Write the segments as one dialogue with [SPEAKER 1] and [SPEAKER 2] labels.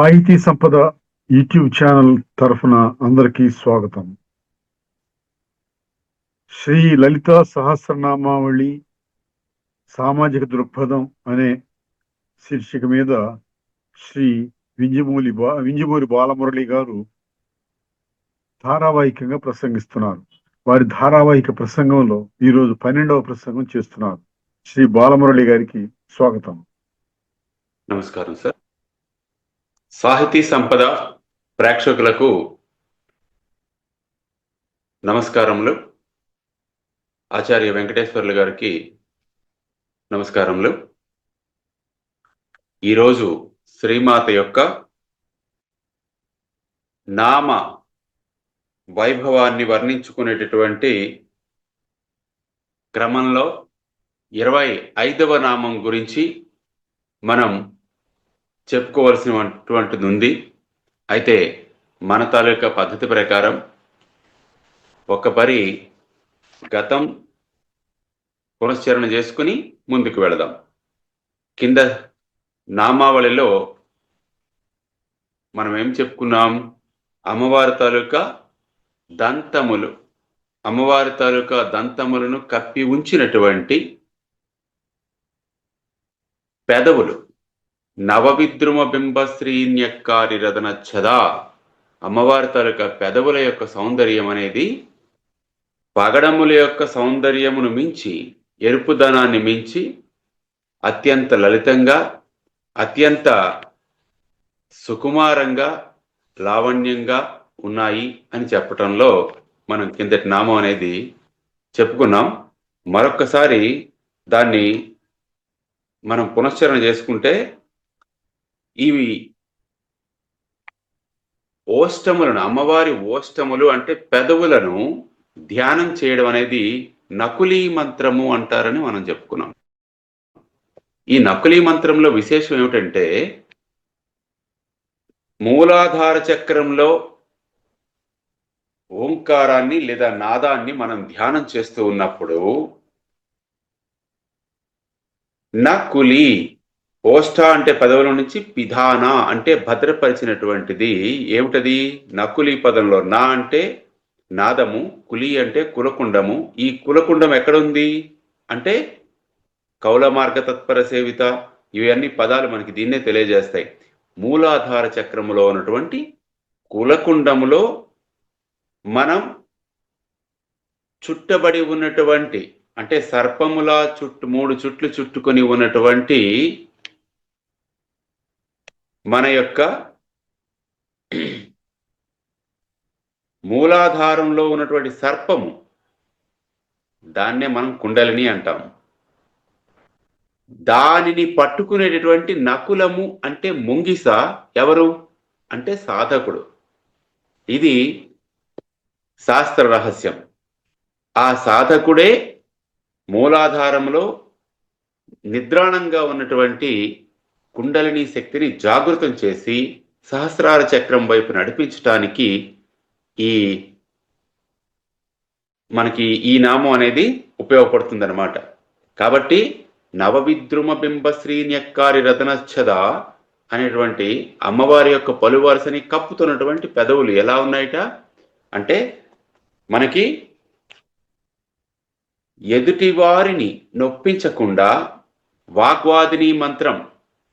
[SPEAKER 1] సాహితీ సంపద YouTube channel తరఫున అందరికీ స్వాగతం. శ్రీ లలిత సహస్రనామావళి సామాజిక దృక్పథం అనే శీర్షిక మీద శ్రీ వింజమూలి బా వింజమూరి బాలమురళి గారు ధారావాహికంగా ప్రసంగిస్తున్నారు. వారి ధారావాహిక ప్రసంగంలో ఈరోజు పన్నెండవ ప్రసంగం చేస్తున్నారు. శ్రీ బాలమురళి గారికి స్వాగతం.
[SPEAKER 2] నమస్కారం సార్. సాహితీ సంపద ప్రేక్షకులకు నమస్కారములు. ఆచార్య వెంకటేశ్వర్లు గారికి నమస్కారములు. ఈరోజు శ్రీమాత యొక్క నామ వైభవాన్ని వర్ణించుకునేటటువంటి క్రమంలో ఇరవై ఐదవ నామం గురించి మనం చెప్పుకోవలసినటువంటిది ఉంది అయితే మన తాలూకా పద్ధతి ప్రకారం ఒక పరి గతం పునశ్చరణ చేసుకుని ముందుకు వెళదాం. కింద నామావళిలో మనం ఏం చెప్పుకున్నాం? అమ్మవారి తాలూకా దంతములు. అమ్మవారి తాలూకా దంతములను కప్పి ఉంచినటువంటి పెదవులు. నవవిద్రుమ బింబ శ్రీన్యక్కారి రదన చదా అమ్మవారి తాలూక పెదవుల యొక్క సౌందర్యం అనేది పగడముల యొక్క సౌందర్యమును మించి ఎరుపుదనాన్ని మించి అత్యంత లలితంగా అత్యంత సుకుమారంగా లావణ్యంగా ఉన్నాయి అని చెప్పటంలో మనం కిందటి నామం అనేది చెప్పుకున్నాం. మరొక్కసారి దాన్ని మనం పునశ్చరణ చేసుకుంటే ఇవి ఓష్టములను అమ్మవారి ఓష్టములు అంటే పెదవులను ధ్యానం చేయడం అనేది నకులీ మంత్రము అంటారని మనం చెప్పుకున్నాం. ఈ నకులీ మంత్రంలో విశేషం ఏమిటంటే మూలాధార చక్రంలో ఓంకారాన్ని లేదా నాదాన్ని మనం ధ్యానం చేస్తూ ఉన్నప్పుడు నకులి ఓష్ట అంటే పదవుల నుంచి పిధాన అంటే భద్రపరిచినటువంటిది. ఏమిటది? నకులి పదంలో నా అంటే నాదము కులి అంటే కులకుండము. ఈ కులకుండం ఎక్కడుంది? అంటే కౌల మార్గ తత్పర సేవిత. ఇవన్నీ పదాలు మనకి దీన్నే తెలియజేస్తాయి. మూలాధార చక్రములో ఉన్నటువంటి కులకుండములో మనం చుట్టబడి ఉన్నటువంటి అంటే సర్పములా చుట్టు మూడు చుట్లు చుట్టుకొని ఉన్నటువంటి మన యొక్క మూలాధారంలో ఉన్నటువంటి సర్పము దాన్నే మనం కుండలిని అంటాం దానిని పట్టుకునేటటువంటి నకులము అంటే ముంగిస ఎవరు? అంటే సాధకుడు. ఇది శాస్త్ర రహస్యం. ఆ సాధకుడే మూలాధారంలో నిద్రాణంగా ఉన్నటువంటి కుండలిని శక్తిని జాగృతం చేసి సహస్రార చక్రం వైపు నడిపించటానికి ఈ మనకి ఈ నామం అనేది ఉపయోగపడుతుంది అనమాట కాబట్టి నవవిద్రుమ బింబ శ్రీన్యక్కారి రతనచ్చద అనేటువంటి అమ్మవారి యొక్క పలు వరుసని కప్పుతున్నటువంటి పెదవులు ఎలా ఉన్నాయట? అంటే మనకి ఎదుటి వారిని నొప్పించకుండా వాగ్వాదిని మంత్రం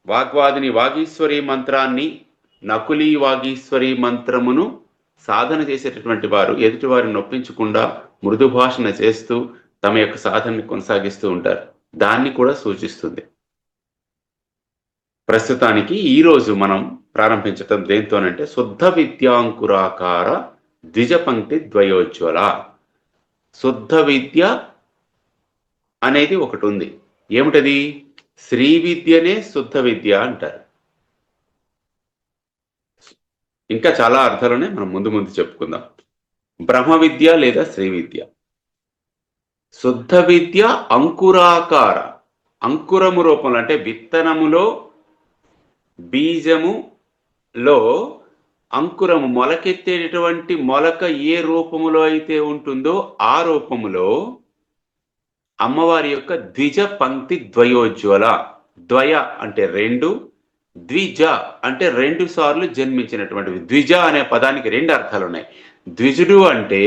[SPEAKER 2] వాగ్వాదిని వాగీశ్వరి మంత్రాన్ని నకులీ వాగీశ్వరి మంత్రమును సాధన చేసేటటువంటి వారు ఎదుటి వారిని నొప్పించకుండా మృదు భాషణ చేస్తూ తమ యొక్క సాధనని కొనసాగిస్తూ ఉంటారు. దాన్ని కూడా సూచిస్తుంది. ప్రస్తుతానికి ఈరోజు మనం ప్రారంభించటం దేంతోనంటే శుద్ధ విద్యాంకురాకార ద్విజపంక్తి ద్వయోజ్వల. శుద్ధ విద్య అనేది ఒకటి ఉంది. ఏమిటది? శ్రీ విద్యనే శుద్ధ విద్య అంటారు. ఇంకా చాలా అర్థాలనే మనం ముందు ముందు చెప్పుకుందాం. బ్రహ్మ విద్య లేదా శ్రీ విద్య? శుద్ధ విద్య అంకురాకార అంకురము రూపంలో అంటే విత్తనములో బీజములో అంకురము మొలకెత్తేటటువంటి మొలక ఏ రూపములో అయితే ఉంటుందో ఆ రూపములో అమ్మవారి యొక్క ద్విజ పంక్తి ద్వయోజ్వల. ద్వయ అంటే రెండు ద్విజ అంటే రెండు సార్లు జన్మించినటువంటివి ద్విజ అనే పదానికి రెండు అర్థాలు ఉన్నాయి. ద్విజుడు అంటే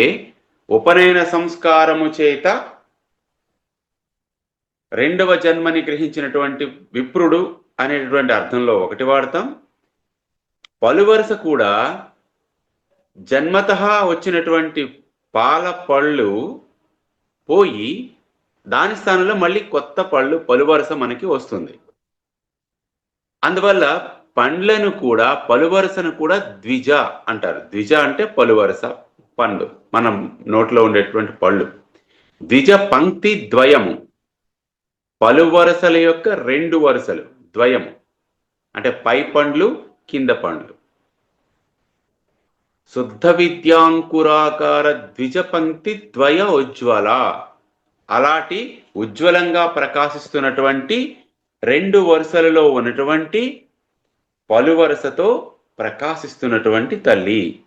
[SPEAKER 2] ఉపనయన సంస్కారము చేత రెండవ జన్మని గ్రహించినటువంటి విప్రుడు అనేటువంటి అర్థంలో ఒకటి వాడతాం. పలువరుస కూడా జన్మత వచ్చినటువంటి పాల పళ్ళు పోయి దాని స్థానంలో మళ్ళీ కొత్త పళ్ళు పలువరుస మనకి వస్తుంది. అందువల్ల పండ్లను కూడా పలువరుసను కూడా ద్విజ అంటారు. ద్విజ అంటే పలువరుస పండు. మనం నోట్లో ఉండేటువంటి పళ్ళు. ద్విజ పంక్తి ద్వయము. పలువరుసల యొక్క రెండు వరుసలు ద్వయము. అంటే పై పండ్లు కింద పండ్లు. శుద్ధ విద్యాంకురాకార ద్విజ పంక్తి ద్వయ ఉజ్వల. అలాంటి ఉజ్వలంగా ప్రకాశిస్తున్నటువంటి రెండు వరుసలలో ఉన్నటువంటి పలు వరుసతో ప్రకాశిస్తున్నటువంటి తల్లి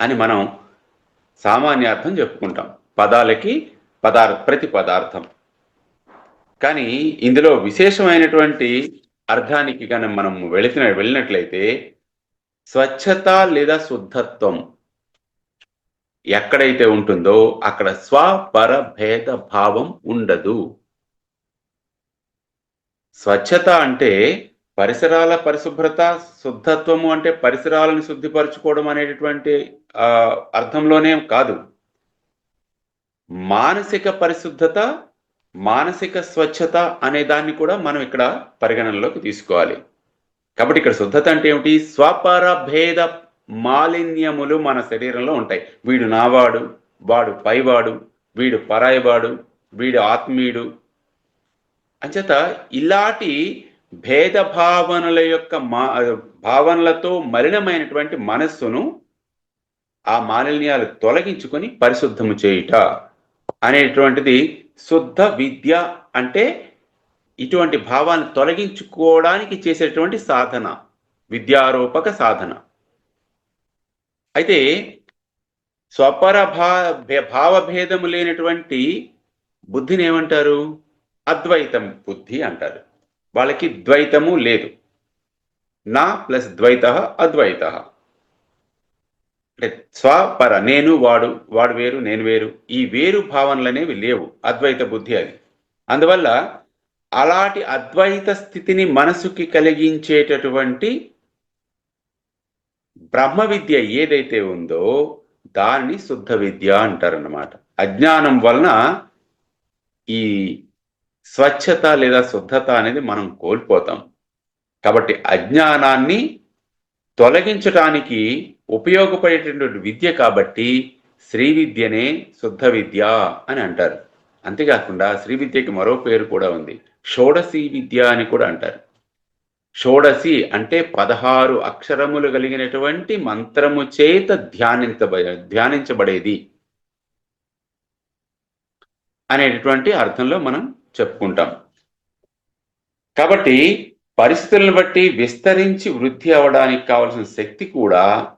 [SPEAKER 2] అని మనం సామాన్యార్థం చెప్పుకుంటాం. పదాలకి పదార్ ప్రతి పదార్థం. కానీ ఇందులో విశేషమైనటువంటి అర్థానికి కానీ మనం వెళిన వెళ్ళినట్లయితే స్వచ్ఛత లేదా శుద్ధత్వం ఎక్కడైతే ఉంటుందో అక్కడ స్వపర భేద భావం ఉండదు. స్వచ్ఛత అంటే పరిసరాల పరిశుభ్రత శుద్ధత్వము అంటే పరిసరాలను శుద్ధిపరచుకోవడం అనేటటువంటి అర్థంలోనే కాదు. మానసిక పరిశుద్ధత మానసిక స్వచ్ఛత అనే దాన్ని కూడా మనం ఇక్కడ పరిగణనలోకి తీసుకోవాలి. కాబట్టి ఇక్కడ శుద్ధత అంటే ఏమిటి? స్వపర భేద మాలిన్యములు మన శరీరంలో ఉంటాయి. వీడు నావాడు వాడు పైవాడు వీడు పరాయివాడు వీడు ఆత్మీయుడు. అంచేత ఇలాంటి భేద భావనల యొక్క మా భావనలతో మలినమైనటువంటి మనస్సును ఆ మాలిన్యాలు తొలగించుకొని పరిశుద్ధము చేయుట అనేటువంటిది శుద్ధ విద్య అంటే ఇటువంటి భావాన్ని తొలగించుకోవడానికి చేసేటువంటి సాధన విద్యారూపక సాధన. అయితే స్వపర భా భే- భావభేదము లేనటువంటి బుద్ధిని ఏమంటారు? అద్వైతం బుద్ధి అంటారు. వాళ్ళకి ద్వైతము లేదు. నా ప్లస్ ద్వైత అద్వైత. అంటే స్వపర నేను వాడు వాడు వేరు నేను వేరు ఈ వేరు భావనలు అనేవి లేవు. అద్వైత బుద్ధి అది. అందువల్ల అలాంటి అద్వైత స్థితిని మనసుకి కలిగించేటటువంటి బ్రహ్మ విద్య ఏదైతే ఉందో దాన్ని శుద్ధ విద్య అంటారన్నమాట. అజ్ఞానం వలన ఈ స్వచ్ఛత లేదా శుద్ధత అనేది మనం కోల్పోతాం. కాబట్టి అజ్ఞానాన్ని తొలగించటానికి ఉపయోగపడేటటువంటి విద్య కాబట్టి శ్రీ విద్యనే శుద్ధ విద్య అని అంటారు. అంతేకాకుండా శ్రీ విద్యకి మరో పేరు కూడా ఉంది. షోడశీ విద్య అని కూడా అంటారు. షోడసి అంటే పదహారు అక్షరములు కలిగినటువంటి మంత్రము చేత ధ్యానించబ ధ్యానించబడేది. అనేటటువంటి అర్థంలో మనం చెప్పుకుంటాం. కాబట్టి పరిస్థితులను బట్టి విస్తరించి వృద్ధి అవడానికి కావలసిన శక్తి కూడా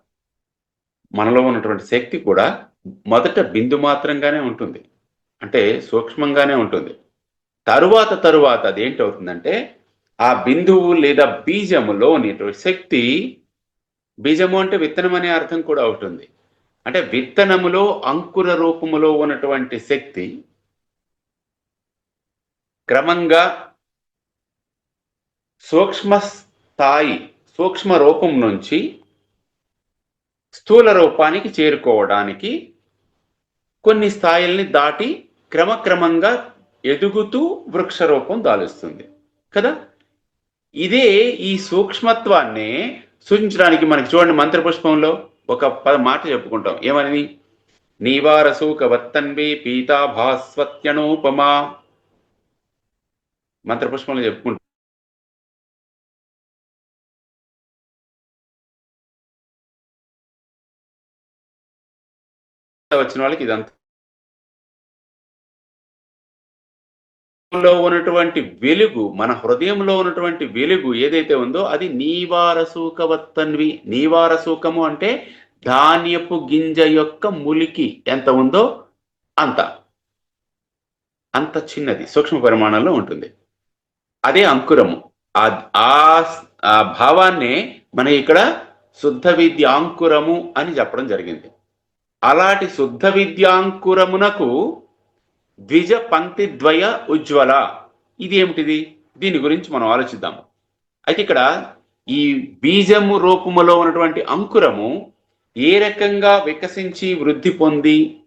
[SPEAKER 2] మనలో ఉన్నటువంటి శక్తి కూడా మొదట బిందు మాత్రంగానే ఉంటుంది. అంటే సూక్ష్మంగానే ఉంటుంది. తరువాత తరువాత అదేంటవుతుందంటే ఆ బిందువు లేదా బీజములోని శక్తి బీజము అంటే విత్తనం అనే అర్థం కూడా అవుతుంది. అంటే విత్తనములో అంకుర రూపములో ఉన్నటువంటి శక్తి క్రమంగా సూక్ష్మ స్థాయి సూక్ష్మ రూపం నుంచి స్థూల రూపానికి చేరుకోవడానికి కొన్ని స్థాయిల్ని దాటి క్రమక్రమంగా ఎదుగుతూ వృక్ష రూపం దాలుస్తుంది. కదా? ఇదే ఈ సూక్ష్మత్వాన్ని సూచించడానికి మనకి చూడండి మంత్ర పుష్పంలో ఒక పద మాట చెప్పుకుంటాం. ఏమని నీవారసూక వత్తన్వి పీతాభాస్వత్యనూపమా. మంత్రపుష్పంలో చెప్పుకుంటాం. వచ్చిన వాళ్ళకి ఇదంతా హృదయంలో ఉన్నటువంటి వెలుగు మన హృదయంలో ఉన్నటువంటి వెలుగు ఏదైతే ఉందో అది నీవారసూకవత్తన్వి నీవారసూకము అంటే ధాన్యపు గింజ యొక్క ములికి ఎంత ఉందో అంత. అంత చిన్నది సూక్ష్మ పరిమాణంలో ఉంటుంది. అదే అంకురము. ఆ ఆ భావాన్నే మన ఇక్కడ శుద్ధ విద్యాంకురము అని చెప్పడం జరిగింది. అలాంటి శుద్ధ విద్యాంకురమునకు ద్విజ పంక్తి ద్వయ ఉజ్వల. ఇది ఏమిటిది? దీని గురించి మనం ఆలోచిద్దాము అయితే ఇక్కడ ఈ బీజము రూపములో ఉన్నటువంటి అంకురము ఏ రకంగా వికసించి వృద్ధి పొంది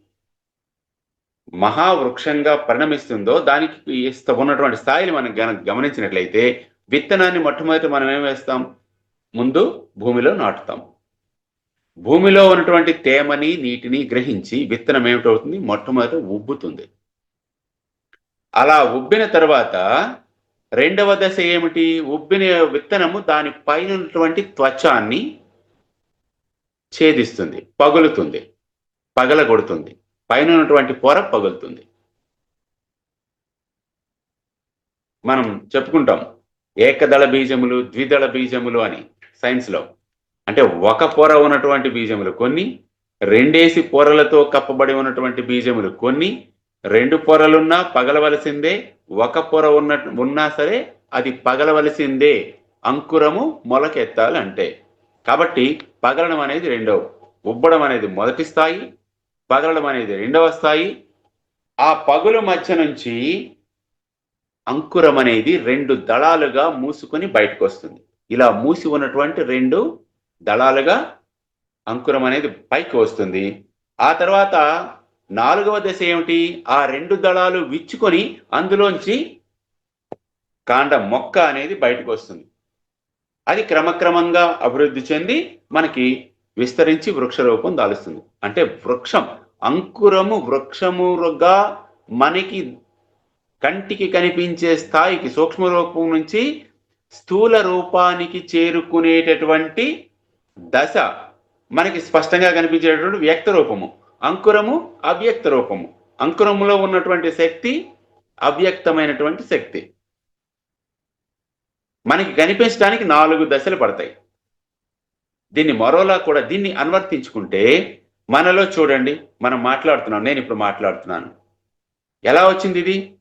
[SPEAKER 2] మహావృక్షంగా పరిణమిస్తుందో దానికి ఉన్నటువంటి స్థాయిని మనం గమనించినట్లయితే విత్తనాన్ని మొట్టమొదటి మనం ఏం వేస్తాం? ముందు భూమిలో నాటుతాం. భూమిలో ఉన్నటువంటి తేమని నీటిని గ్రహించి విత్తనం ఏమిటవుతుంది? మొట్టమొదట ఉబ్బుతుంది. అలా ఉబ్బిన తర్వాత రెండవ దశ ఏమిటి? ఉబ్బిన విత్తనము దాని పైన ఉన్నటువంటి త్వచాన్ని ఛేదిస్తుంది పగులుతుంది పగలగొడుతుంది. పైన ఉన్నటువంటి పొర పగులుతుంది. మనం చెప్పుకుంటాం ఏకదళ బీజములు ద్విదళ బీజములు అని సైన్స్లో. అంటే ఒక పొర ఉన్నటువంటి బీజములు కొన్ని రెండేసి పొరలతో కప్పబడి ఉన్నటువంటి బీజములు కొన్ని రెండు పొరలున్నా పగలవలసిందే ఒక పొర ఉన్న ఉన్నా సరే అది పగలవలసిందే. అంకురము మొలకెత్తాలి అంటే కాబట్టి పగలడం అనేది రెండవ. ఉబ్బడం అనేది మొదటి స్థాయి పగలడం అనేది రెండవ స్థాయి. ఆ పగుల మధ్య నుంచి అంకురం అనేది రెండు దళాలుగా మూసుకొని బయటకు వస్తుంది ఇలా మూసి ఉన్నటువంటి రెండు దళాలుగా అంకురం అనేది పైకి వస్తుంది. ఆ తర్వాత నాలుగవ దశ ఏమిటి? ఆ రెండు దళాలు విచ్చుకొని అందులోంచి కాండ మొక్క అనేది బయటకు వస్తుంది. అది క్రమక్రమంగా అభివృద్ధి చెంది మనకి విస్తరించి వృక్ష రూపం దాలుస్తుంది. అంటే వృక్షం అంకురము వృక్షముగా మనకి కంటికి కనిపించే స్థాయికి సూక్ష్మ రూపం నుంచి స్థూల రూపానికి చేరుకునేటటువంటి దశ మనకి స్పష్టంగా కనిపించేటటువంటి వ్యక్త రూపము. అంకురము అవ్యక్త రూపము. అంకురములో ఉన్నటువంటి శక్తి అవ్యక్తమైనటువంటి శక్తి. మనకి కనిపించడానికి నాలుగు దశలు పడతాయి. దీన్ని మరోలా కూడా దీన్ని అనువర్తించుకుంటే మనలో చూడండి మనం మాట్లాడుతున్నాం నేను ఇప్పుడు మాట్లాడుతున్నాను. ఎలా వచ్చింది ఇది?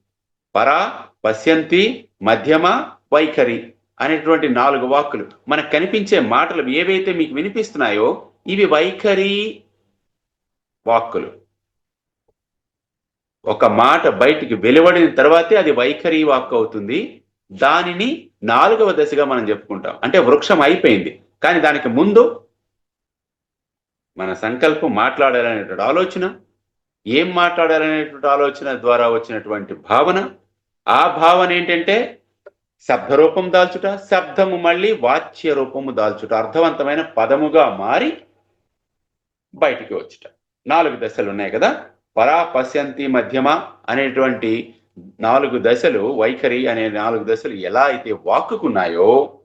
[SPEAKER 2] పరా పశ్యంతి మధ్యమ వైఖరి అనేటువంటి నాలుగు వాక్కులు. మనకు కనిపించే మాటలు ఏవైతే మీకు వినిపిస్తున్నాయో ఇవి వైఖరి వాక్కులు. ఒక మాట బయటికి వెలువడిన తర్వాతే అది వైఖరి వాక్కు అవుతుంది. దానిని నాలుగవ దశగా మనం చెప్పుకుంటాం. అంటే వృక్షం అయిపోయింది. కానీ దానికి ముందు మన సంకల్పం మాట్లాడాలనేటువంటి ఆలోచన ఏం మాట్లాడాలనేటువంటి ఆలోచన ద్వారా వచ్చినటువంటి భావన ఆ భావన ఏంటంటే శబ్ద రూపం దాల్చుట శబ్దము మళ్ళీ వాచ్య రూపము దాల్చుట అర్థవంతమైన పదముగా మారి బయటికి వచ్చుట. నాలుగు దశలు ఉన్నాయి కదా? పరా పశ్యంతి మధ్యమ అనేటువంటి నాలుగు దశలు వైఖరి అనే నాలుగు దశలు ఎలా అయితే వాక్కుకున్నాయో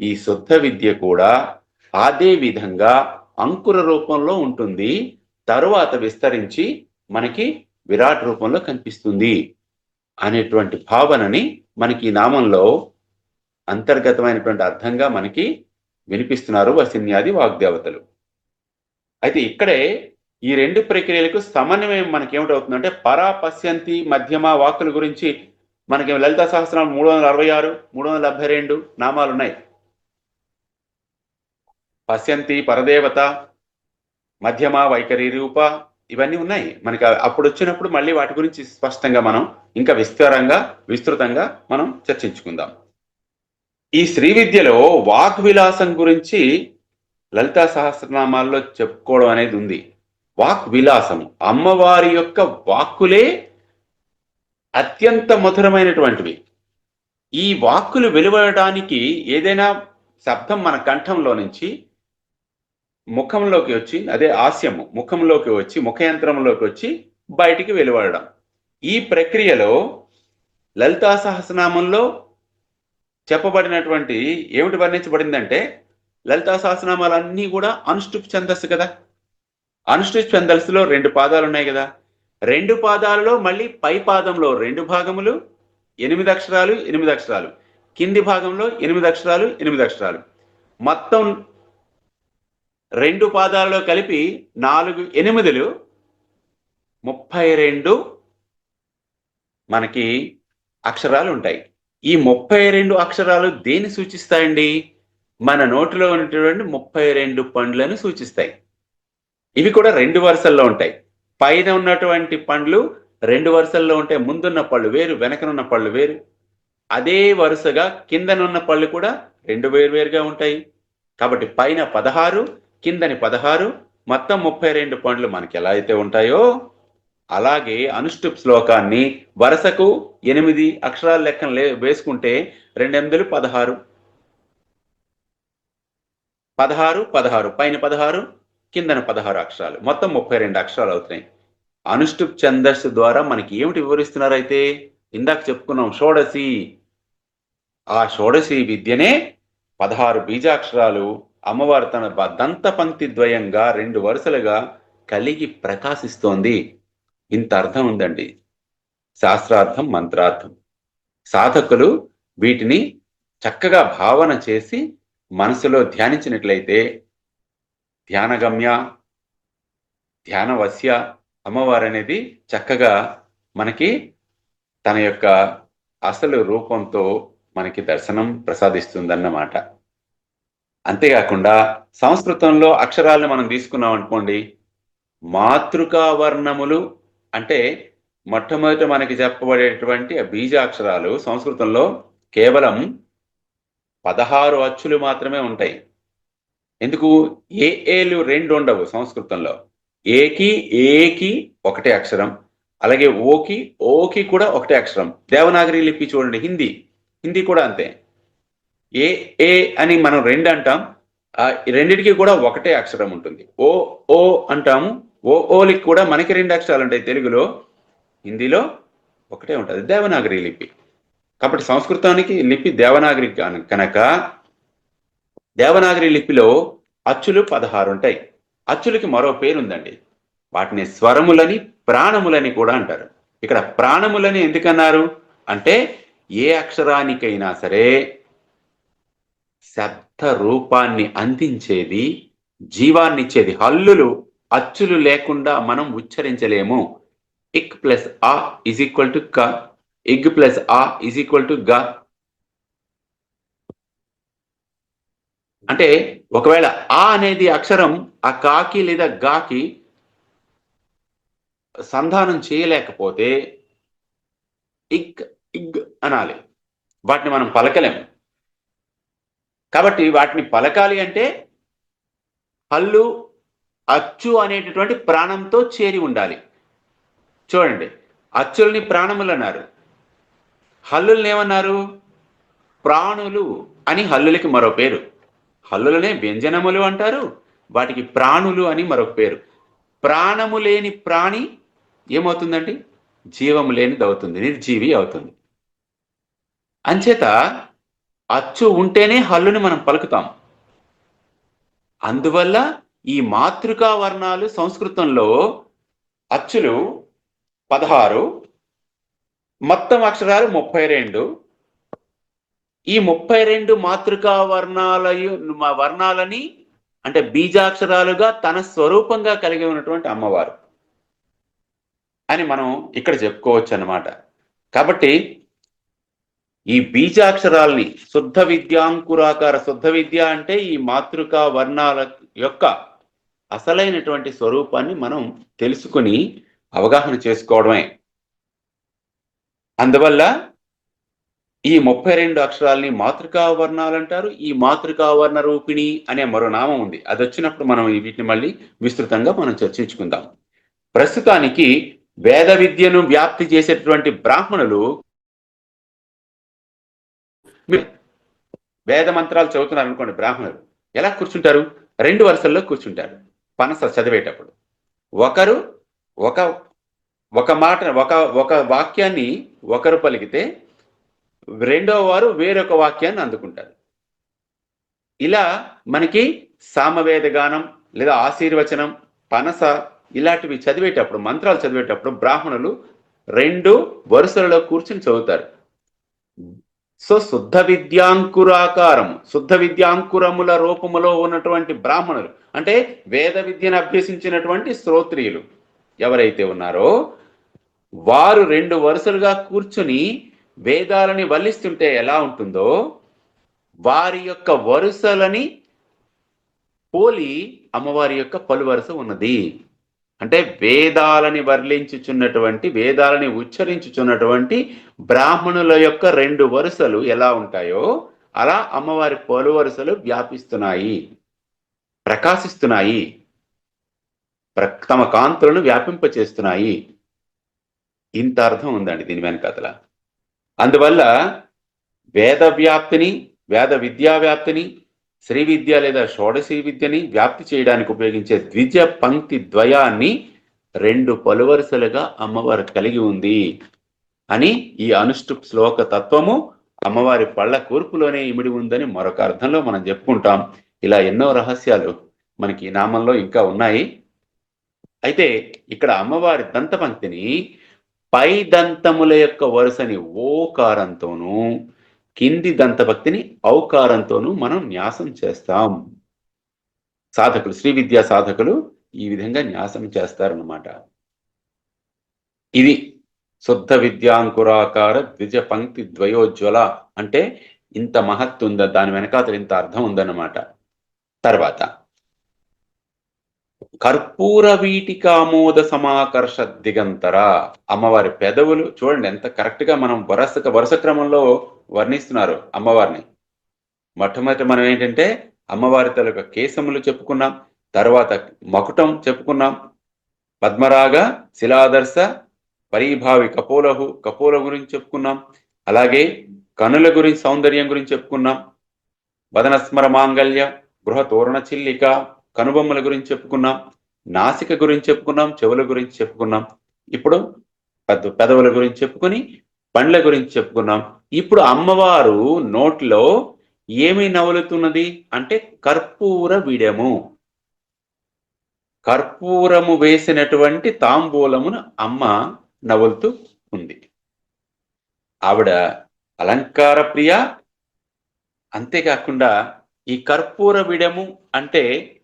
[SPEAKER 2] ఈ శుద్ధ విద్య కూడా అదే విధంగా అంకుర రూపంలో ఉంటుంది. తరువాత విస్తరించి మనకి విరాట్ రూపంలో కనిపిస్తుంది అనేటువంటి భావనని మనకి ఈ నామంలో అంతర్గతమైనటువంటి అర్థంగా మనకి వినిపిస్తున్నారు వసిన్యాది వాగ్దేవతలు. అయితే ఇక్కడే ఈ రెండు ప్రక్రియలకు సమన్వయం మనకి ఏమిటవుతుందంటే పరా పశ్యంతి మధ్యమ వాక్కుల గురించి మనకి లలిత సహస్రాలు మూడు వందల అరవై ఆరు మూడు వందల డెబ్బై రెండు నామాలు ఉన్నాయి పశ్యంతి పరదేవత మధ్యమ వైఖరి రూప ఇవన్నీ ఉన్నాయి. మనకి అప్పుడు వచ్చినప్పుడు మళ్ళీ వాటి గురించి స్పష్టంగా మనం ఇంకా విస్తారంగా విస్తృతంగా మనం చర్చించుకుందాం. ఈ శ్రీ విద్యలో వాక్ విలాసం గురించి లలితా సహస్రనామాల్లో చెప్పుకోవడం అనేది ఉంది. వాక్ విలాసం అమ్మవారి యొక్క వాక్కులే అత్యంత మధురమైనటువంటివి. ఈ వాక్కులు వెలువడడానికి ఏదైనా శబ్దం మన కంఠంలో నుంచి ముఖంలోకి వచ్చి అదే హాస్యము ముఖంలోకి వచ్చి ముఖయంత్రంలోకి వచ్చి బయటికి వెలువడడం. ఈ ప్రక్రియలో లలితా సహస్రనామంలో చెప్పబడినటువంటి ఏమిటి వర్ణించబడిందంటే లలితా సహస్రనామాలన్నీ కూడా అనుష్ఠుప్ ఛందస్సు కదా. అనుష్టి ఛందస్సులో రెండు పాదాలు ఉన్నాయి కదా. రెండు పాదాలలో మళ్ళీ పై పాదంలో రెండు భాగములు ఎనిమిది అక్షరాలు ఎనిమిది అక్షరాలు. కింది భాగంలో ఎనిమిది అక్షరాలు ఎనిమిది అక్షరాలు. మొత్తం రెండు పాదాలలో కలిపి నాలుగు ఎనిమిదిలు ముప్పై రెండు మనకి అక్షరాలు ఉంటాయి. ఈ ముప్పై రెండు అక్షరాలు దేన్ని సూచిస్తాయండి? మన నోటిలో ఉన్నటువంటి ముప్పై రెండు పండ్లను సూచిస్తాయి. ఇవి కూడా రెండు వరుసల్లో ఉంటాయి. పైన ఉన్నటువంటి పండ్లు రెండు వరుసల్లో ఉంటాయి ముందున్న పళ్ళు వేరు వెనకనున్న పళ్ళు వేరు. అదే వరుసగా కిందనున్న పళ్ళు కూడా రెండు వేరు వేరుగా ఉంటాయి. కాబట్టి పైన పదహారు కిందని పదహారు మొత్తం ముప్పై రెండు పండ్లు మనకి ఎలా అయితే ఉంటాయో అలాగే అనుష్టుప్ శ్లోకాన్ని వరుసకు ఎనిమిది అక్షరాల లెక్కన లే వేసుకుంటే రెండెనిమిదిలు పదహారు. పదహారు పదహారు. పైన పదహారు కిందన పదహారు అక్షరాలు. మొత్తం ముప్పై రెండు అక్షరాలు అవుతున్నాయి. అనుష్టుప్ ఛందస్సు ద్వారా మనకి ఏమిటి వివరిస్తున్నారైతే? ఇందాక చెప్పుకున్నాం షోడసి ఆ షోడసి విద్యనే పదహారు బీజాక్షరాలు అమ్మవారు తన దంత పంక్తి ద్వయంగా రెండు వరుసలుగా కలిగి ప్రకాశిస్తోంది. ఇంత అర్థం ఉందండి. శాస్త్రార్థం మంత్రార్థం. సాధకులు వీటిని చక్కగా భావన చేసి మనసులో ధ్యానించినట్లయితే ధ్యానగమ్య ధ్యానవశ్య అమ్మవారు అనేది చక్కగా మనకి తన యొక్క అసలు రూపంతో మనకి దర్శనం ప్రసాదిస్తుందన్నమాట. అంతేకాకుండా సంస్కృతంలో అక్షరాలను మనం తీసుకున్నాం అనుకోండి మాతృకా వర్ణములు అంటే మొట్టమొదట మనకి చెప్పబడేటువంటి బీజ బీజాక్షరాలు సంస్కృతంలో కేవలం పదహారు అచ్చులు మాత్రమే ఉంటాయి. ఎందుకు? ఏ ఏలు రెండు ఉండవు సంస్కృతంలో. ఏకి ఏకి ఒకటే అక్షరం. అలాగే ఓకి ఓకి కూడా ఒకటే అక్షరం. దేవనాగరి లిపి చూడండి హిందీ. హిందీ కూడా అంతే. ఏ ఏ అని మనం రెండు అంటాం. ఆ రెండిటికి కూడా ఒకటే అక్షరం ఉంటుంది. ఓ ఓ అంటాము. ఓ ఓలికి కూడా మనకి రెండు అక్షరాలు ఉంటాయి తెలుగులో. హిందీలో ఒకటే ఉంటుంది. దేవనాగరి లిపి. కాబట్టి సంస్కృతానికి లిపి దేవనాగరి కనుక దేవనాగరి లిపిలో అచ్చులు పదహారు ఉంటాయి అచ్చులకి మరో పేరు ఉందండి వాటిని స్వరములని ప్రాణములని కూడా అంటారు. ఇక్కడ ప్రాణములని ఎందుకన్నారు? అంటే ఏ అక్షరానికైనా సరే శబ్ద రూపాన్ని అందించేది జీవాన్నిచ్చేది. హల్లులు అచ్చులు లేకుండా మనం ఉచ్చరించలేము. ఇక్ ప్లస్ ఆ ఇజ్ ఈక్వల్ టు క. ఇగ్ ప్లస్ ఆ ఇజ్ ఈక్వల్ టు గ. అంటే ఒకవేళ ఆ అనేది అక్షరం ఆ కాకి లేదా గాకి సంధానం చేయలేకపోతే ఇగ్ ఇగ్ అనాలి. వాటిని మనం పలకలేము. కాబట్టి వాటిని పలకాలి అంటే హల్లు అచ్చు అనేటటువంటి ప్రాణంతో చేరి ఉండాలి. చూడండి అచ్చుల్ని ప్రాణములు అన్నారు. హల్లుల్ని ఏమన్నారు? ప్రాణులు అని హల్లులకి మరో పేరు. హల్లులనే వ్యంజనములు అంటారు వాటికి ప్రాణులు అని మరొక పేరు. ప్రాణము లేని ప్రాణి ఏమవుతుందండి? జీవము లేనిది అవుతుంది నిర్జీవి అవుతుంది. అంచేత అచ్చు ఉంటేనే హల్లుని మనం పలుకుతాం. అందువల్ల ఈ మాతృకా వర్ణాలు సంస్కృతంలో అచ్చులు పదహారు మొత్తం అక్షరాలు ముప్పై రెండు ఈ ముప్పై రెండు మాతృకా వర్ణాల వర్ణాలని అంటే బీజాక్షరాలుగా తన స్వరూపంగా కలిగి ఉన్నటువంటి అమ్మవారు అని మనం ఇక్కడ చెప్పుకోవచ్చు అన్నమాట కాబట్టి ఈ బీజాక్షరాల్ని శుద్ధ విద్యాంకురాకార శుద్ధ విద్య అంటే ఈ మాతృకా వర్ణాల యొక్క అసలైనటువంటి స్వరూపాన్ని మనం తెలుసుకుని అవగాహన చేసుకోవడమే. అందువల్ల ఈ ముప్పై రెండు అక్షరాలని మాతృకా వర్ణాలు అంటారు ఈ మాతృకా వర్ణ రూపిణి అనే మరో నామం ఉంది. అది వచ్చినప్పుడు మనం వీటిని మళ్ళీ విస్తృతంగా మనం చర్చించుకుందాం. ప్రస్తుతానికి వేద విద్యను వ్యాప్తి చేసేటటువంటి బ్రాహ్మణులు వేద మంత్రాలు చదువుతున్నారు అనుకోండి బ్రాహ్మణులు. ఎలా కూర్చుంటారు? రెండు వరుసల్లో కూర్చుంటారు. పనస చదివేటప్పుడు. ఒకరు ఒక ఒక మాట ఒక ఒక వాక్యాన్ని ఒకరు పలికితే రెండవ వారు వేరొక వాక్యాన్ని అందుకుంటారు. ఇలా మనకి సామవేద గానం లేదా ఆశీర్వచనం పనస ఇలాంటివి చదివేటప్పుడు మంత్రాలు చదివేటప్పుడు బ్రాహ్మణులు రెండు వరుసలలో కూర్చుని చదువుతారు. సో శుద్ధ విద్యాంకురాకారం శుద్ధ విద్యాంకురముల రూపములో ఉన్నటువంటి బ్రాహ్మణులు అంటే వేద విద్యను అభ్యసించినటువంటి శ్రోత్రియులు ఎవరైతే ఉన్నారో వారు రెండు వరుసలుగా కూర్చుని వేదాలని వల్లిస్తుంటే ఎలా ఉంటుందో వారి యొక్క వరుసలని పోలి అమ్మవారి యొక్క పలు వరుస ఉన్నది. అంటే వేదాలని వర్లించుచున్నటువంటి వేదాలని ఉచ్చరించుచున్నటువంటి బ్రాహ్మణుల యొక్క రెండు వరుసలు ఎలా ఉంటాయో అలా అమ్మవారి పలు వరుసలు వ్యాపిస్తున్నాయి ప్రకాశిస్తున్నాయి ప్ర- తమ కాంతులను వ్యాపింపచేస్తున్నాయి. ఇంత అర్థం ఉందండి దీని వెనకాతల. అందువల్ల వేద వ్యాప్తిని వేద విద్యా వ్యాప్తిని శ్రీ విద్య లేదా షోడశీ విద్యని వ్యాప్తి చేయడానికి ఉపయోగించే ద్విజ పంక్తి ద్వయాన్ని రెండు పలువరుసలుగా అమ్మవారు కలిగి ఉంది అని ఈ అనుష్ఠు శ్లోక తత్వము అమ్మవారి పళ్ళ కూర్పులోనే ఇమిడి ఉందని మరొక అర్థంలో మనం చెప్పుకుంటాం. ఇలా ఎన్నో రహస్యాలు మనకి ఈ నామంలో ఇంకా ఉన్నాయి. అయితే ఇక్కడ అమ్మవారి దంత పంక్తిని పై దంతముల యొక్క వరుసని ఓకారంతోనూ కింది దంతభక్తిని ఔకారంతోనూ మనం న్యాసం చేస్తాం. సాధకులు శ్రీ విద్యా సాధకులు ఈ విధంగా న్యాసం చేస్తారన్నమాట. ఇది శుద్ధ విద్యాంకురాకార ద్విజ పంక్తి ద్వయోజ్వల అంటే ఇంత మహత్తు ఉందా దాని వెనకాతలు ఇంత అర్థం ఉందన్నమాట. తర్వాత కర్పూర వీటికామోద సమాకర్ష దిగంతర. అమ్మవారి పెదవులు చూడండి ఎంత కరెక్ట్గా మనం వరుస వరుస క్రమంలో వర్ణిస్తున్నారు అమ్మవారిని. మొట్టమొదటి మనం ఏంటంటే అమ్మవారి తలక కేశములు చెప్పుకున్నాం తర్వాత మకుటం చెప్పుకున్నాం పద్మరాగ శిలాదర్శ పరీభావి కపోలహు కపోల గురించి చెప్పుకున్నాం అలాగే కనుల గురించి సౌందర్యం గురించి చెప్పుకున్నాం వదనస్మర మాంగళ్య గృహ తోరణ చిల్లిక కనుబొమ్మల గురించి చెప్పుకున్నాం నాసిక గురించి చెప్పుకున్నాం చెవుల గురించి చెప్పుకున్నాం. ఇప్పుడు పెద్ద పెదవుల గురించి చెప్పుకొని పండ్ల గురించి చెప్పుకున్నాం. ఇప్పుడు అమ్మవారు నోట్లో ఏమి నవలుతున్నది అంటే కర్పూర విడము. కర్పూరము వేసినటువంటి తాంబూలమును అమ్మ నవలుతూ ఉంది. ఆవిడ అలంకార ప్రియ. అంతేకాకుండా ఈ కర్పూర విడము అంటే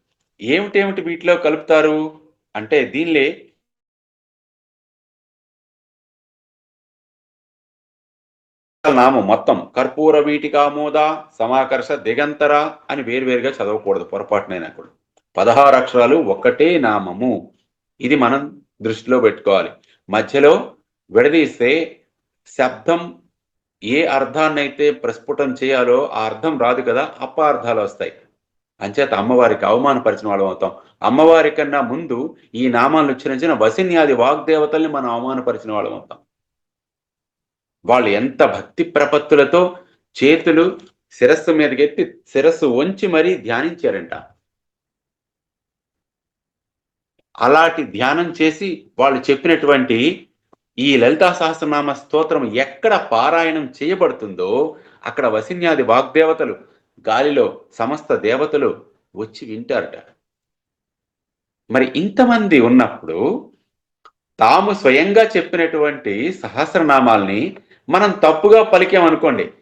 [SPEAKER 2] ఏమిటేమిటి వీటిలో కలుపుతారు? అంటే దీనిలే నామం మొత్తం. కర్పూర వీటికామోద సమాకర్ష దిగంతర అని వేరువేరుగా చదవకూడదు పొరపాటునైనా కూడా. పదహారు అక్షరాలు ఒక్కటే నామము. ఇది మనం దృష్టిలో పెట్టుకోవాలి. మధ్యలో విడదీస్తే శబ్దం ఏ అర్థాన్నైతే ప్రస్ఫుటం చేయాలో ఆ అర్థం రాదు కదా అపార్థాలు వస్తాయి. అంచేత అమ్మవారికి అవమానపరిచిన వాళ్ళం అవుతాం. అమ్మవారి కన్నా ముందు ఈ నామాలను ఉచ్చరించిన వసిన్యాది వాగ్దేవతల్ని మనం అవమానపరిచిన వాళ్ళం అవుతాం. వాళ్ళు ఎంత భక్తి ప్రపత్తులతో చేతులు శిరస్సు మీదకెత్తి శిరస్సు వంచి మరీ ధ్యానించారంట. అలాంటి ధ్యానం చేసి వాళ్ళు చెప్పినటువంటి ఈ లలితా సహస్రనామ స్తోత్రం ఎక్కడ పారాయణం చేయబడుతుందో అక్కడ వసిన్యాది వాగ్దేవతలు గాలిలో సమస్త దేవతలు వచ్చి వింటారట. మరి ఇంతమంది ఉన్నప్పుడు తాము స్వయంగా చెప్పినటువంటి సహస్రనామాల్ని మనం తప్పుగా పలికామనుకోండి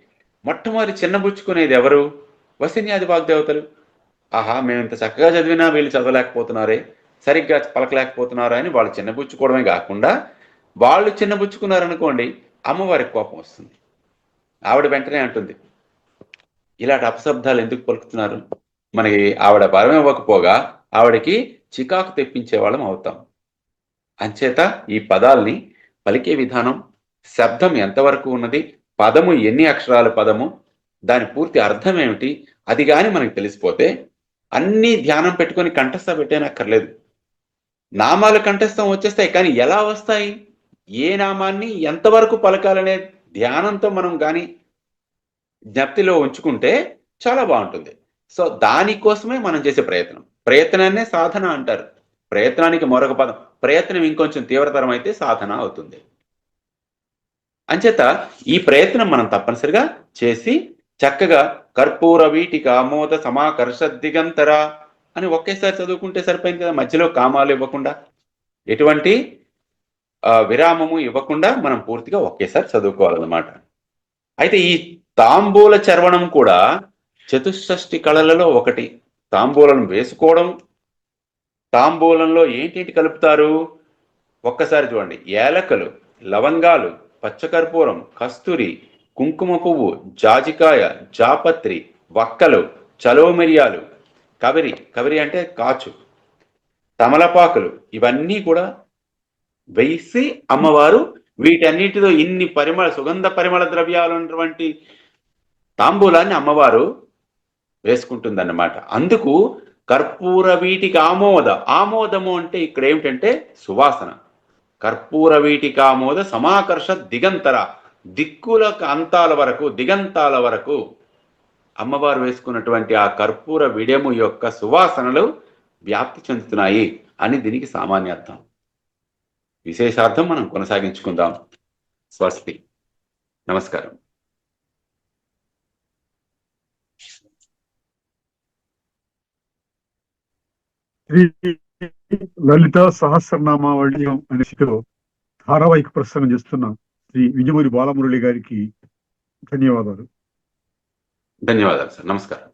[SPEAKER 2] మొట్టమొదటి చిన్నబుచ్చుకునేది ఎవరు? వసిన్యాది వాగ్దేవతలు ఆహా మేము ఇంత చక్కగా చదివినా వీళ్ళు చదవలేకపోతున్నారే సరిగ్గా పలకలేకపోతున్నారా అని వాళ్ళు చిన్నబుచ్చుకోవడమే కాకుండా వాళ్ళు చిన్నబుచ్చుకున్నారనుకోండి అమ్మవారికి కోపం వస్తుంది. ఆవిడ వెంటనే అంటుంది ఇలాంటి అపశబ్దాలు ఎందుకు పలుకుతున్నారు? మనకి ఆవిడ బలం ఇవ్వకపోగా ఆవిడకి చికాకు తెప్పించే వాళ్ళం అవుతాం. అంచేత ఈ పదాల్ని పలికే విధానం శబ్దం ఎంతవరకు ఉన్నది పదము ఎన్ని అక్షరాల పదము దాని పూర్తి అర్థం ఏమిటి అది కానీ మనకు తెలిసిపోతే అన్ని ధ్యానం పెట్టుకొని కంఠస్థ పెట్టేనక్కర్లేదు నామాలు కంఠస్థం వచ్చేస్తాయి కానీ ఎలా వస్తాయి? ఏ నామాన్ని ఎంతవరకు పలకాలనే ధ్యానంతో మనం కానీ జ్ఞప్తిలో ఉంచుకుంటే చాలా బాగుంటుంది. సో దానికోసమే మనం చేసే ప్రయత్నం. ప్రయత్నాన్నే సాధన అంటారు. ప్రయత్నానికి మరొక పదం. ప్రయత్నం ఇంకొంచెం తీవ్రతరం అయితే సాధన అవుతుంది. అంచేత ఈ ప్రయత్నం మనం తప్పనిసరిగా చేసి చక్కగా కర్పూర వీటిక ఆమోద సమాకర్ష దిగంతర అని ఒకేసారి చదువుకుంటే సరిపోయింది కదా? మధ్యలో కామాలు ఇవ్వకుండా ఎటువంటి ఆ, విరామము ఇవ్వకుండా మనం పూర్తిగా ఒకేసారి చదువుకోవాలన్నమాట. అయితే ఈ తాంబూల చర్వణం కూడా చతుషష్టి కళలలో ఒకటి. తాంబూలను వేసుకోవడం తాంబూలంలో ఏంటేంటి కలుపుతారు? ఒక్కసారి చూడండి. ఏలకలు లవంగాలు పచ్చకర్పూరం కస్తూరి కుంకుమ పువ్వు జాజికాయ జాపత్రి వక్కలు చలో మిరియాలు కవిరి కవిరి అంటే కాచు. తమలపాకులు ఇవన్నీ కూడా వేసి అమ్మవారు వీటన్నిటిలో ఇన్ని పరిమళ సుగంధ పరిమళ ద్రవ్యాలు ఉన్నటువంటి తాంబూలాన్ని అమ్మవారు వేసుకుంటుందన్నమాట. అందుకు కర్పూర వీటికి ఆమోద ఆమోదము అంటే ఇక్కడ ఏమిటంటే సువాసన. కర్పూర వీటికి ఆమోద సమాకర్ష దిగంతర దిక్కుల అంతాల వరకు దిగంతాల వరకు అమ్మవారు వేసుకున్నటువంటి ఆ కర్పూర విడెము యొక్క సువాసనలు వ్యాప్తి చెందుతున్నాయి అని దీనికి సామాన్యార్థం విశేషార్థం మనం కొనసాగించుకుందాం. స్వస్తి. నమస్కారం.
[SPEAKER 1] శ్రీ లలిత సహస్రనామావళి అనే స్థితిలో ధారావాహిక ప్రసంగం చేస్తున్న శ్రీ విజయమూరి బాలమురళి గారికి ధన్యవాదాలు.
[SPEAKER 2] ధన్యవాదాలు సార్. నమస్కారం.